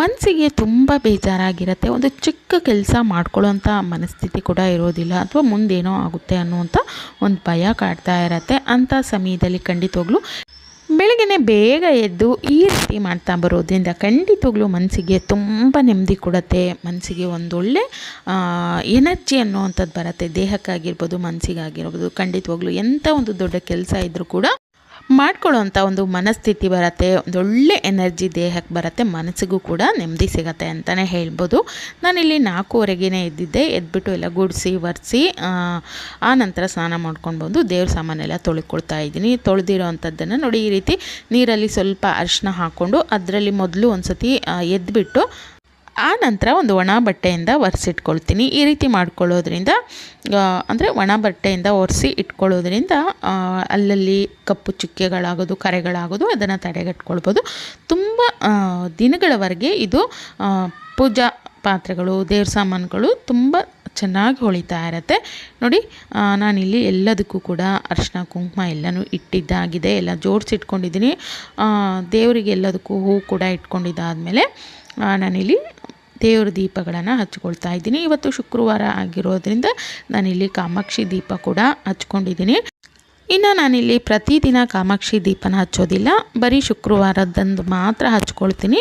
ಮನಸ್ಸಿಗೆ ತುಂಬ ಬೇಜಾರಾಗಿರುತ್ತೆ. ಒಂದು ಚಿಕ್ಕ ಕೆಲಸ ಮಾಡ್ಕೊಳ್ಳೋಂಥ ಮನಸ್ಥಿತಿ ಕೂಡ ಇರೋದಿಲ್ಲ. ಅಥವಾ ಮುಂದೇನೋ ಆಗುತ್ತೆ ಅನ್ನುವಂಥ ಒಂದು ಭಯ ಕಾಡ್ತಾ ಇರತ್ತೆ. ಅಂಥ ಸಮಯದಲ್ಲಿ ಖಂಡಿತವಾಗ್ಲು ಬೆಳಗ್ಗೆ ಬೇಗ ಎದ್ದು ಈ ರೀತಿ ಮಾಡ್ತಾ ಬರೋದ್ರಿಂದ ಖಂಡಿತವಾಗ್ಲೂ ಮನಸ್ಸಿಗೆ ತುಂಬ ನೆಮ್ಮದಿ ಕೊಡುತ್ತೆ. ಮನಸ್ಸಿಗೆ ಒಂದೊಳ್ಳೆ ಎನರ್ಜಿ ಅನ್ನುವಂಥದ್ದು ಬರುತ್ತೆ. ದೇಹಕ್ಕಾಗಿರ್ಬೋದು, ಮನಸ್ಸಿಗಾಗಿರ್ಬೋದು, ಖಂಡಿತವಾಗ್ಲೂ ಎಂಥ ಒಂದು ದೊಡ್ಡ ಕೆಲಸ ಇದ್ದರೂ ಕೂಡ ಮಾಡ್ಕೊಳ್ಳೋವಂಥ ಒಂದು ಮನಸ್ಥಿತಿ ಬರುತ್ತೆ ಒಂದೊಳ್ಳೆ ಎನರ್ಜಿ ದೇಹಕ್ಕೆ ಬರುತ್ತೆ, ಮನಸ್ಸಿಗೂ ಕೂಡ ನೆಮ್ಮದಿ ಸಿಗತ್ತೆ ಅಂತಲೇ ಹೇಳ್ಬೋದು. ನಾನಿಲ್ಲಿ ನಾಲ್ಕೂವರೆಗೇ ಎದ್ದಿದ್ದೆ, ಎದ್ಬಿಟ್ಟು ಎಲ್ಲ ಗುಡಿಸಿ, ಒರೆಸಿ, ಆ ನಂತರ ಸ್ನಾನ ಮಾಡ್ಕೊಂಡು ಬಂದು ದೇವ್ರ ಸಾಮಾನೆಲ್ಲ ತೊಳ್ಕೊಳ್ತಾ ಇದ್ದೀನಿ. ತೊಳೆದಿರೋ ಅಂಥದ್ದನ್ನು ನೋಡಿ ಈ ರೀತಿ ನೀರಲ್ಲಿ ಸ್ವಲ್ಪ ಅರಿಶಿನ ಹಾಕ್ಕೊಂಡು, ಅದರಲ್ಲಿ ಮೊದಲು ಒಂದು ಸತಿ ಎದ್ಬಿಟ್ಟು ಆ ನಂತರ ಒಂದು ಒಣ ಬಟ್ಟೆಯಿಂದ ಒರೆಸಿಟ್ಕೊಳ್ತೀನಿ. ಈ ರೀತಿ ಮಾಡ್ಕೊಳ್ಳೋದ್ರಿಂದ ಅಂದರೆ ಒಣ ಬಟ್ಟೆಯಿಂದ ಒರೆಸಿ ಇಟ್ಕೊಳ್ಳೋದ್ರಿಂದ ಅಲ್ಲಲ್ಲಿ ಕಪ್ಪು ಚುಕ್ಕೆಗಳಾಗೋದು, ಕರೆಗಳಾಗೋದು, ಅದನ್ನು ತಡೆಗಟ್ಕೊಳ್ಬೋದು. ತುಂಬ ದಿನಗಳವರೆಗೆ ಇದು ಪೂಜಾ ಪಾತ್ರೆಗಳು, ದೇವ್ರ ಸಾಮಾನುಗಳು ತುಂಬ ಚೆನ್ನಾಗಿ ಹೊಳಿತಾ ಇರತ್ತೆ. ನೋಡಿ ನಾನಿಲ್ಲಿ ಎಲ್ಲದಕ್ಕೂ ಕೂಡ ಅರಿಶಿನ, ಕುಂಕುಮ ಎಲ್ಲನೂ ಇಟ್ಟಿದ್ದಾಗಿದೆ. ಎಲ್ಲ ಜೋಡಿಸಿಟ್ಕೊಂಡಿದ್ದೀನಿ. ದೇವರಿಗೆ ಎಲ್ಲದಕ್ಕೂ ಹೂ ಕೂಡ ಇಟ್ಕೊಂಡಿದ್ದಾದಮೇಲೆ ನಾನಿಲ್ಲಿ ದೇವ್ರ ದೀಪಗಳನ್ನು ಹಚ್ಕೊಳ್ತಾ ಇದ್ದೀನಿ. ಇವತ್ತು ಶುಕ್ರವಾರ ಆಗಿರೋದ್ರಿಂದ ನಾನಿಲ್ಲಿ ಕಾಮಾಕ್ಷಿ ದೀಪ ಕೂಡ ಹಚ್ಕೊಂಡಿದ್ದೀನಿ. ಇನ್ನು ನಾನಿಲ್ಲಿ ಪ್ರತಿದಿನ ಕಾಮಾಕ್ಷಿ ದೀಪನ ಹಚ್ಚೋದಿಲ್ಲ. ಬರೀ ಶುಕ್ರವಾರದಂದು ಮಾತ್ರ ಹಚ್ಕೊಳ್ತೀನಿ.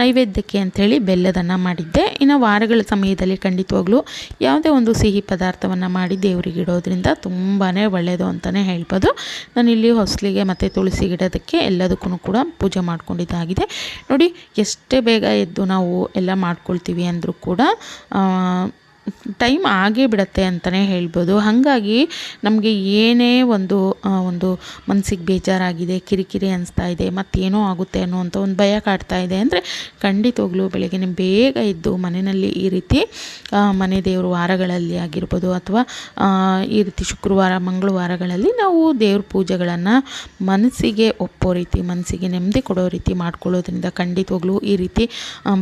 ನೈವೇದ್ಯಕ್ಕೆ ಅಂಥೇಳಿ ಬೆಲ್ಲದನ್ನು ಮಾಡಿದ್ದೆ. ಇನ್ನು ವಾರಗಳ ಸಮಯದಲ್ಲಿ ಖಂಡಿತವಾಗ್ಲೂ ಯಾವುದೇ ಒಂದು ಸಿಹಿ ಪದಾರ್ಥವನ್ನು ಮಾಡಿ ದೇವರಿಗೆ ಇಡೋದ್ರಿಂದ ತುಂಬಾ ಒಳ್ಳೆಯದು ಅಂತಲೇ ಹೇಳ್ಬೋದು. ನಾನಿಲ್ಲಿ ಹೊಸಲಿಗೆ ಮತ್ತು ತುಳಸಿ ಗಿಡದಕ್ಕೆ ಎಲ್ಲದಕ್ಕೂ ಕೂಡ ಪೂಜೆ ಮಾಡ್ಕೊಂಡಿದ್ದಾಗಿದೆ. ನೋಡಿ, ಎಷ್ಟೇ ಬೇಗ ಎದ್ದು ನಾವು ಎಲ್ಲ ಮಾಡ್ಕೊಳ್ತೀವಿ ಅಂದರೂ ಕೂಡ ಟೈಮ್ ಆಗೇ ಬಿಡುತ್ತೆ ಅಂತಲೇ ಹೇಳ್ಬೋದು. ಹಾಗಾಗಿ ನಮಗೆ ಏನೇ ಒಂದು ಒಂದು ಮನಸ್ಸಿಗೆ ಬೇಜಾರಾಗಿದೆ, ಕಿರಿಕಿರಿ ಅನಿಸ್ತಾ ಇದೆ, ಮತ್ತೇನೋ ಆಗುತ್ತೆ ಅನ್ನುವಂಥ ಒಂದು ಭಯ ಕಾಡ್ತಾ ಇದೆ ಅಂದರೆ ಖಂಡಿತವಾಗ್ಲೂ ಬೆಳಗ್ಗೆ ಬೇಗ ಇದ್ದು ಮನೆಯಲ್ಲಿ ಈ ರೀತಿ ಮನೆ ದೇವರು ವಾರಗಳಲ್ಲಿ ಆಗಿರ್ಬೋದು ಅಥವಾ ಈ ರೀತಿ ಶುಕ್ರವಾರ, ಮಂಗಳವಾರಗಳಲ್ಲಿ ನಾವು ದೇವ್ರ ಪೂಜೆಗಳನ್ನು ಮನಸ್ಸಿಗೆ ಒಪ್ಪೋ ರೀತಿ, ಮನಸ್ಸಿಗೆ ನೆಮ್ಮದಿ ಕೊಡೋ ರೀತಿ ಮಾಡ್ಕೊಳ್ಳೋದ್ರಿಂದ ಖಂಡಿತವಾಗ್ಲೂ ಈ ರೀತಿ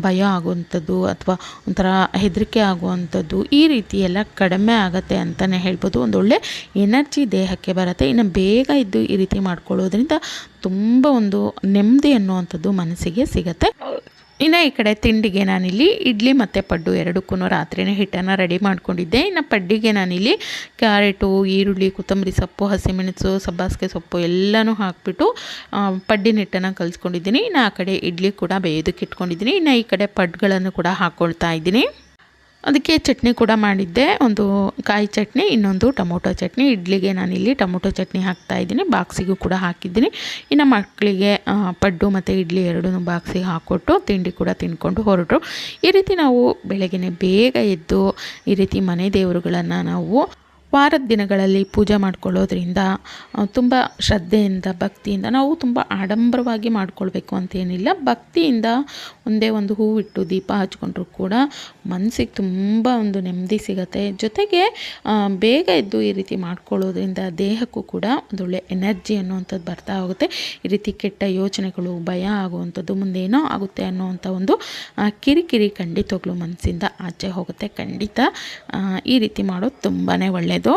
ಭಯ ಆಗುವಂಥದ್ದು ಅಥವಾ ಒಂಥರ ಹೆದರಿಕೆ ಆಗುವಂಥದ್ದು ಈ ರೀತಿ ಎಲ್ಲ ಕಡಿಮೆ ಆಗುತ್ತೆ ಅಂತಲೇ ಹೇಳ್ಬೋದು. ಒಂದೊಳ್ಳೆ ಎನರ್ಜಿ ದೇಹಕ್ಕೆ ಬರುತ್ತೆ. ಇನ್ನು ಬೇಗ ಇದ್ದು ಈ ರೀತಿ ಮಾಡ್ಕೊಳ್ಳೋದ್ರಿಂದ ತುಂಬ ಒಂದು ನೆಮ್ಮದಿ ಅನ್ನುವಂಥದ್ದು ಮನಸ್ಸಿಗೆ ಸಿಗುತ್ತೆ. ಇನ್ನು ಈ ಕಡೆ ತಿಂಡಿಗೆ ನಾನಿಲ್ಲಿ ಇಡ್ಲಿ ಮತ್ತು ಪಡ್ಡು ಎರಡಕ್ಕೂ ರಾತ್ರಿನೇ ಹಿಟ್ಟನ್ನು ರೆಡಿ ಮಾಡ್ಕೊಂಡಿದ್ದೆ. ಇನ್ನು ಪಡ್ಡಿಗೆ ನಾನಿಲ್ಲಿ ಕ್ಯಾರೆಟು, ಈರುಳ್ಳಿ, ಕೊತ್ತಂಬರಿ ಸೊಪ್ಪು, ಹಸಿಮೆಣಸು, ಸಬ್ಬಾಸಿಗೆ ಸೊಪ್ಪು ಎಲ್ಲನೂ ಹಾಕಿಬಿಟ್ಟು ಪಡ್ಡಿನ ಹಿಟ್ಟನ್ನು ಕಲಿಸ್ಕೊಂಡಿದ್ದೀನಿ. ಇನ್ನು ಆ ಕಡೆ ಇಡ್ಲಿ ಕೂಡ ಬೇಯೋದಕ್ಕೆ ಇಟ್ಕೊಂಡಿದ್ದೀನಿ. ಇನ್ನು ಈ ಕಡೆ ಪಡ್ಗಳನ್ನು ಕೂಡ ಹಾಕ್ಕೊಳ್ತಾ ಇದ್ದೀನಿ. ಅದಕ್ಕೆ ಚಟ್ನಿ ಕೂಡ ಮಾಡಿದ್ದೆ. ಒಂದು ಕಾಯಿ ಚಟ್ನಿ, ಇನ್ನೊಂದು ಟೊಮೊಟೊ ಚಟ್ನಿ. ಇಡ್ಲಿಗೆ ನಾನಿಲ್ಲಿ ಟೊಮೊಟೊ ಚಟ್ನಿ ಹಾಕ್ತಾಯಿದ್ದೀನಿ ಬಾಕ್ಸಿಗೂ ಕೂಡ ಹಾಕಿದ್ದೀನಿ. ಇನ್ನು ಮಕ್ಕಳಿಗೆ ಪಡ್ಡು ಮತ್ತು ಇಡ್ಲಿ ಎರಡೂ ಬಾಕ್ಸಿಗೆ ಹಾಕ್ಕೊಟ್ಟು ತಿಂಡಿ ಕೂಡ ತಿಂದ್ಕೊಂಡು ಹೊರಟರು. ಈ ರೀತಿ ನಾವು ಬೆಳಗ್ಗೆ ಬೇಗ ಎದ್ದು ಈ ರೀತಿ ಮನೆ ದೇವರುಗಳನ್ನು ನಾವು ವಾರದ ದಿನಗಳಲ್ಲಿ ಪೂಜೆ ಮಾಡ್ಕೊಳ್ಳೋದ್ರಿಂದ ತುಂಬ ಶ್ರದ್ಧೆಯಿಂದ, ಭಕ್ತಿಯಿಂದ, ನಾವು ತುಂಬ ಆಡಂಬರವಾಗಿ ಮಾಡ್ಕೊಳ್ಬೇಕು ಅಂತೇನಿಲ್ಲ. ಭಕ್ತಿಯಿಂದ ಒಂದೇ ಒಂದು ಹೂವಿಟ್ಟು ದೀಪ ಹಚ್ಕೊಂಡ್ರು ಕೂಡ ಮನಸ್ಸಿಗೆ ತುಂಬ ಒಂದು ನೆಮ್ಮದಿ ಸಿಗುತ್ತೆ. ಜೊತೆಗೆ ಬೇಗ ಎದ್ದು ಈ ರೀತಿ ಮಾಡ್ಕೊಳ್ಳೋದ್ರಿಂದ ದೇಹಕ್ಕೂ ಕೂಡ ಒಂದೊಳ್ಳೆ ಎನರ್ಜಿ ಅನ್ನುವಂಥದ್ದು ಬರ್ತಾ ಹೋಗುತ್ತೆ. ಈ ರೀತಿ ಕೆಟ್ಟ ಯೋಚನೆಗಳು, ಭಯ ಆಗುವಂಥದ್ದು ಮುಂದೇನೋ ಆಗುತ್ತೆ ಅನ್ನೋವಂಥ ಒಂದು ಕಿರಿಕಿರಿ ಖಂಡಿತವಾಗ್ಲೂ ಮನಸ್ಸಿಂದ ಆಚೆ ಹೋಗುತ್ತೆ. ಖಂಡಿತ ಈ ರೀತಿ ಮಾಡೋದು ತುಂಬಾ ಒಳ್ಳೆಯದು